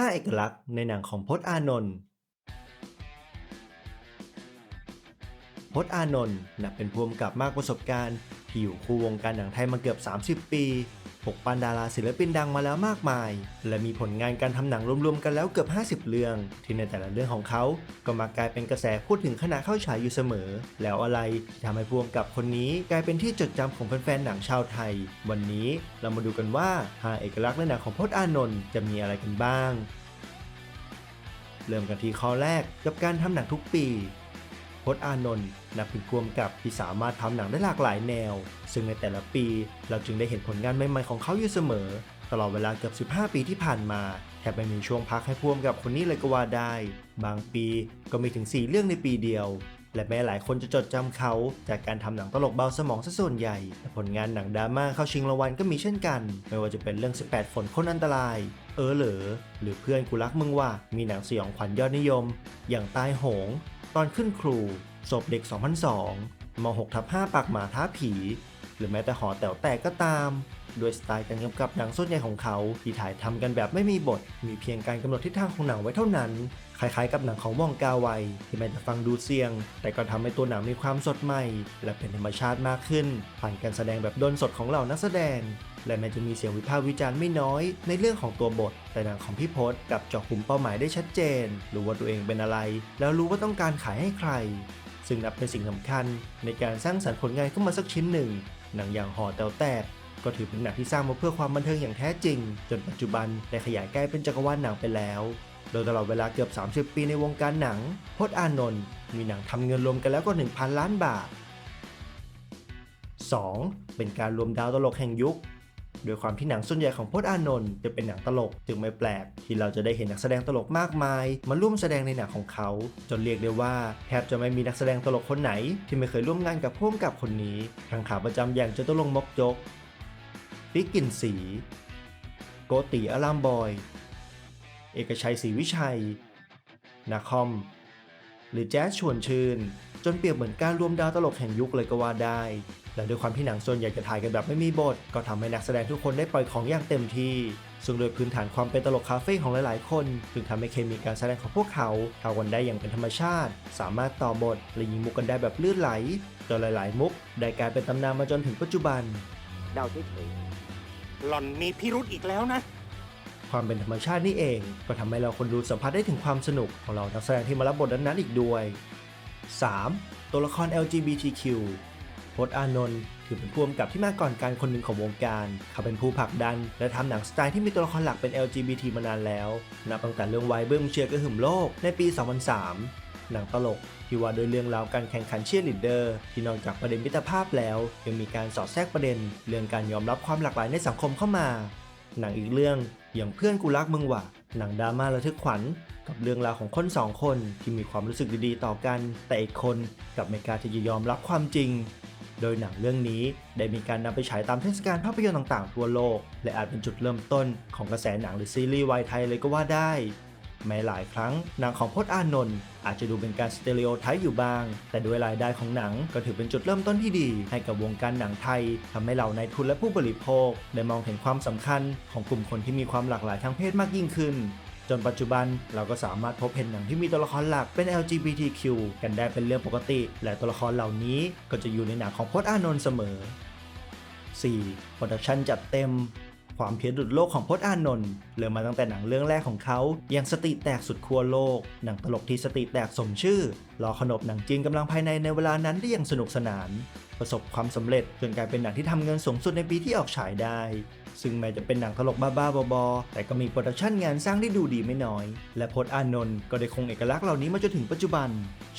5 เอกลักษณ์ในหนังของพจน์อานนท์พจน์อานนท์นับเป็นผู้กำกับมากประสบการณ์ ที่อยู่คู่วงการหนังไทยมาเกือบ 30 ปี ปกปันดาราศิลปินดังมาแล้วมากมาย และมีผลงานการทำหนังรวมๆกันแล้วเกือบ 50 เรื่อง ที่ในแต่ละเรื่องของเขาก็มากลายเป็นกระแสพูดถึงขณะเข้าฉายอยู่เสมอ แล้วอะไรที่ทำให้ผู้กำกับคนนี้กลายเป็นที่จดจำของแฟนๆหนังชาวไทย วันนี้เรามาดูกันว่า5เอกลักษณ์ในหนังของพจน์อานนท์จะมีอะไรกันบ้าง เริ่มกันที่ข้อแรกกับการทำหนังทุกปี พจน์อานนท์นับเป็นผู้กำกับที่สามารถทำหนังได้หลากหลายแนว ซึ่งในแต่ละปีเราจึงได้เห็นผลงานใหม่ๆของเขาอยู่เสมอ ตลอดเวลาเกือบ 15 ปีที่ผ่านมาแทบไม่มีช่วงพักให้พ่วงกับคนนี้เลยก็ว่าได้ บางปีก็มีถึง 4 เรื่องในปีเดียว และแม้หลายคนจะจดจำเขา จากการทำหนังตลกเบาสมองซะส่วนใหญ่ แต่ผลงานหนังดราม่าเข้าชิงรางวัลก็มีเช่นกัน ไม่ว่าจะเป็นเรื่อง 18 ฝนคนอันตราย เออเหรอหรือเพื่อนกูรักมึงว่ามีหนังสยองขวัญยอดนิยม อย่างตายโหง ตอนขึ้นครูศพเด็ก 2002ม6ทับ5ปากหมาท้าผี หรือแม้แต่หอแต๋วแตกก็ตาม โดยสไตล์การกำกับหนังส่วนใหญ่ของเขา ที่ถ่ายทำกันแบบไม่มีบท มีเพียงการกำหนดทิศทางของหนังไว้เท่านั้น คล้ายๆกับหนังของว่องกาไวที่แม้จะฟังดูเสี่ยง แต่ก็ทำให้ตัวหนังมีความสดใหม่ และเป็นธรรมชาติมากขึ้น ผ่านการแสดงแบบดนสดของเหล่านักแสดง และแม้จะมีเสียงวิพากษ์วิจารณ์ไม่น้อย ในเรื่องของตัวบท แต่หนังของพี่พศกับเจาะกลุ่มเป้าหมายได้ชัดเจนรู้ว่าตัวเองเป็นอะไร แล้วรู้ว่าต้องการขายให้ใคร ซึ่งนับเป็นสิ่งสำคัญ ในการสร้างสรรค์ผลงานขึ้นมาสักชิ้นหนึ่ง หนังอย่างห่อแต๋วแตกก็ถือเป็นหนังที่สร้างมาเพื่อความบันเทิงอย่างแท้จริง จนปัจจุบันได้ขยายใกล้เป็นจักรวาลหนังไปแล้ว โดยตลอดเวลาเกือบ 30 ปีในวงการหนังพจน์อานนท์มีหนังทำเงินรวมกันแล้วกว่า 1,000 ล้านบาท 2. เป็นการรวมดาวตลกแห่งยุค โดยความที่หนังส่วนใหญ่ของพจน์อานนท์จะเป็นหนังตลก จึงไม่แปลก ที่เราจะได้เห็นนักแสดงตลกมากมาย มาร่วมแสดงในหนังของเขา จนเรียกได้ว่าแทบจะไม่มีนักแสดงตลกคนไหน ที่ไม่เคยร่วมงานกับพ่วงกับคนนี้ทางขาประจำอย่างจตุรงมกจกปิ๊กกินสี โกติอารามบอย เอกชัยศรีวิชัย นาคอม หรือแจ๊สชวนชื่น จนเปรียบเหมือนการรวมดาวตลกแห่งยุคเลยก็ว่าได้ และด้วยความที่หนังส่วนใหญ่จะถ่ายกันแบบไม่มีบท ก็ทำให้นักแสดงทุกคนได้ปล่อยของอย่างเต็มที่ ซึ่งโดยพื้นฐานความเป็นตลกคาเฟ่ของหลายๆ คนจึงทำให้เคมีการแสดงของพวกเขาเข้ากันได้อย่างเป็นธรรมชาติ สามารถต่อบทและยิงมุกกันได้แบบลื่นไหลจนหลาย ๆ มุกได้กลายเป็นตำนานมาจนถึงปัจจุบันเดาเฉยๆหล่อนมีพิรุธอีกแล้วนะ ความเป็นธรรมชาตินี่เอง ก็ทำให้เราคนดูสัมผัสได้ถึงความสนุกของเรานักแสดงที่มารับบทนั้นๆอีกด้วย 3. ตัวละคร LGBTQ พจน์อานนท์ถือเป็นผู้กำกับที่มาก่อนการคนหนึ่งของวงการ เขาเป็นผู้ผลักดัน และทำหนังสไตล์ที่มีตัวละครหลักเป็น LGBT มานานแล้ว นับตั้งแต่เรื่องไวเบิ้มเชียร์กระหึ่มโลกในปี 2003 หนังตลกที่ว่าโดยเรื่องราวการแข่งขันเชียร์ลีดเดอร์ ที่นอกจากประเด็นมิตรภาพแล้ว ยังมีการสอดแทรกประเด็น เรื่องการยอมรับความหลากหลายในสังคมเข้ามา หนังอีกเรื่องอย่างเพื่อนกูรักมึงว่ะหนังดราม่าระทึกขวัญ กับเรื่องราวของคนสองคนที่มีความรู้สึกดีๆต่อกัน แต่อีกคนกับไม่กล้าที่จะยอมรับความจริง โดยหนังเรื่องนี้ได้มีการนำไปฉายตามเทศกาลภาพยนตร์ต่างๆทั่วโลก และอาจเป็นจุดเริ่มต้นของกระแสหนังหรือซีรีส์วายไทยเลยก็ว่าได้ แม้หลายครั้งหนังของพจน์อานนท์อาจจะดูเป็นการสเตอริโอไทป์อยู่บ้าง แต่ด้วยรายได้ของหนังก็ถือเป็นจุดเริ่มต้นที่ดี ให้กับวงการหนังไทยทำให้เหล่านายทุนและผู้บริโภค ได้มองเห็นความสำคัญของกลุ่มคนที่มีความหลากหลายทางเพศมากยิ่งขึ้น จนปัจจุบันเราก็สามารถพบเห็นหนังที่มีตัวละครหลักเป็น LGBTQ กันได้เป็นเรื่องปกติ และตัวละครเหล่านี้ก็จะอยู่ในหนังของพจน์อานนท์เสมอ 4. โปรดักชันจัดเต็ม ความเพี้ยนดุดโลกของพจน์อานนท์เริ่มมาตั้งแต่หนังเรื่องแรกของเขา อย่างสติแตกสุดขั้วโลก หนังตลกที่สติแตกสมชื่อรอขนบหนังจีนกำลังภายในในเวลานั้นได้อย่างสนุกสนาน ประสบความสำเร็จจนกลายเป็นหนังที่ทำเงินสูงสุดในปีที่ออกฉายได้ ซึ่งแม้จะเป็นหนังตลกบ้าๆบอๆแต่ก็มีโปรดักชันงานสร้างที่ดูดีไม่น้อย และพจน์อานนท์ก็ได้คงเอกลักษณ์เหล่านี้มาจนถึงปัจจุบัน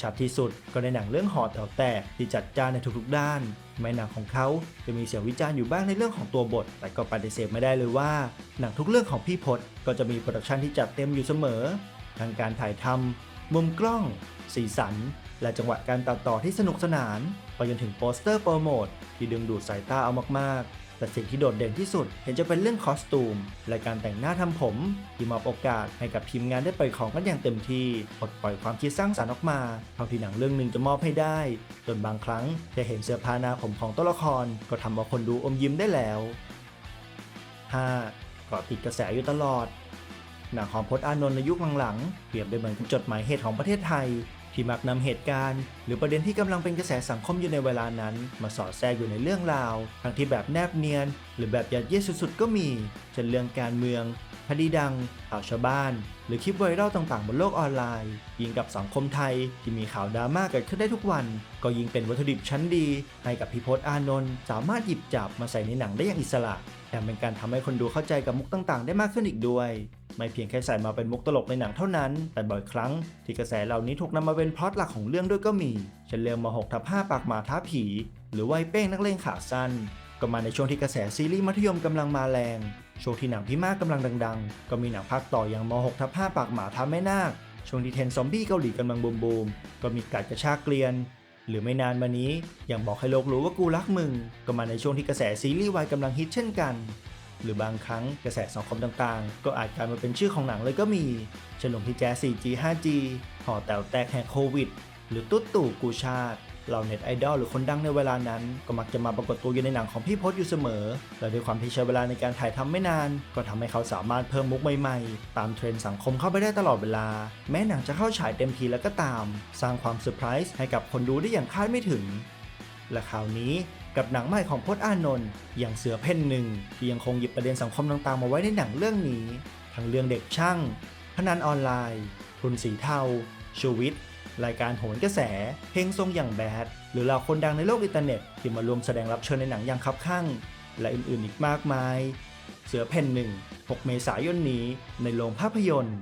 ชัดที่สุดก็ในหนังเรื่องหอแถวแตกที่จัดจ้านในทุกๆด้าน แม้หนังของเขาจะมีเสียงวิจารณ์อยู่บ้างในเรื่องของตัวบท แต่ก็ปฏิเสธไม่ได้เลยว่า หนังทุกเรื่องของพี่พศก็จะมีโปรดักชันที่จัดเต็มอยู่เสมอ ทั้งการถ่ายทำมุมกล้อง สีสัน และจังหวะการตัดต่อที่สนุกสนาน ไปจนถึงโปสเตอร์โปรโมทที่ดึงดูดสายตาเอามากๆ แต่สิ่งที่โดดเด่นที่สุด เห็นจะเป็นเรื่องคอสตูม และการแต่งหน้าทำผม ที่มอบโอกาสให้กับทีมงานได้ปล่อยของกันอย่างเต็มที่ปลดปล่อยความคิดสร้างสรรค์ออกมาเท่าที่หนังเรื่องหนึ่งจะมอบให้ได้ จนบางครั้งจะเห็นเสื้อผ้าหน้าผมของตัวละคร ก็ทำเอาคนดูอมยิ้มได้แล้ว 5. เกาะติดกระแสอยู่ตลอดหนังของพจน์อานนท์ในยุคหลังๆ เปรียบได้เหมือนกับจดหมายเหตุของประเทศไทย ที่มักนำเหตุการณ์ หรือประเด็นที่กำลังเป็นกระแสสังคมอยู่ในเวลานั้น มาสอดแทรกอยู่ในเรื่องราว ทั้งที่แบบแนบเนียน หรือแบบยัดเยียดสุดๆ ก็มีเช่นเรื่องการเมืองคดีดัง ข่าวชาวบ้าน หรือคลิปไวรัลต่างๆ บนโลกออนไลน์ ยิงกับสังคมไทยที่มีข่าวดราม่าเกิดขึ้นได้ทุกวัน ก็ยิงเป็นวัตถุดิบชั้นดี ให้กับพีพศอานนท์สามารถหยิบจับมาใส่ในหนังได้อย่างอิสระแถมเป็นการทำให้คนดูเข้าใจกับมุกต่างๆ ได้มากขึ้นอีกด้วย ไม่เพียงแค่ใส่มาเป็นมุกตลกในหนังเท่านั้น แต่บ่อยครั้งที่กระแสเหล่านี้ถูกนำมาเป็นพล็อตหลักของเรื่องด้วยก็มีเช่นเรื่องมา6ทับ5ปากหมาท้าผี หรือวัยเป้งนักเลงขาสั้นก็มาในช่วงที่กระแสซีรีส์มัธยมกำลังมาแรง ช่วงที่หนังพี่มากกำลังดัง ๆ ก็มีหนังภาคต่ออย่างม6ทับ5ปากหมาท้าแม่นาค ช่วงที่เทนซอมบี้เกาหลีกำลังบูมๆก็มีกัดกระชากเกลียนหรือไม่นานมานี้อย่างบอกให้โลกรู้ว่ากูรักมึง ก็มาในช่วงที่กระแสซีรีส์วายกำลังฮิตเช่นกัน หรือบางครั้งกระแสสังคมต่างๆ ก็อาจกลายมาเป็นชื่อของหนังเลยก็มีเฉลงที่แจ๊ 4G 5G ห่อแต๋วแตกแหกโควิด หรือตุ๊ดตู่กูชาติเหล่าเน็ตไอดอลหรือคนดังในเวลานั้นก็มักจะมาปรากฏตัวอยู่ในหนังของพี่พศอยู่เสมอ และด้วยความที่ใช้เวลาในการถ่ายทำไม่นาน ก็ทำให้เขาสามารถเพิ่มมุกใหม่ๆ ตามเทรนด์สังคมเข้าไปได้ตลอดเวลา แม้หนังจะเข้าฉายเต็มทีแล้วก็ตาม สร้างความเซอร์ไพรส์ให้กับคนดูได้อย่างคาดไม่ถึง และคราวนี้ กับหนังใหม่ของพจน์อานนท์อย่างเสือเพ่นหนึ่งที่ยังคงหยิบประเด็นสังคมต่างๆ มาไว้ในหนังเรื่องนี้ ทั้งเรื่องเด็กช่าง พนันออนไลน์ทุนสีเทาชูวิทย์รายการโหนกระแส เพลงทรงอย่างแบด หรือเหล่าคนดังในโลกอินเทอร์เน็ต ที่มารวมแสดงรับเชิญในหนังอย่างคับข้างและอื่นๆอีกมากมาย เสือเพ่นหนึ่ง6เมษายนนี้ในโรงภาพยนตร์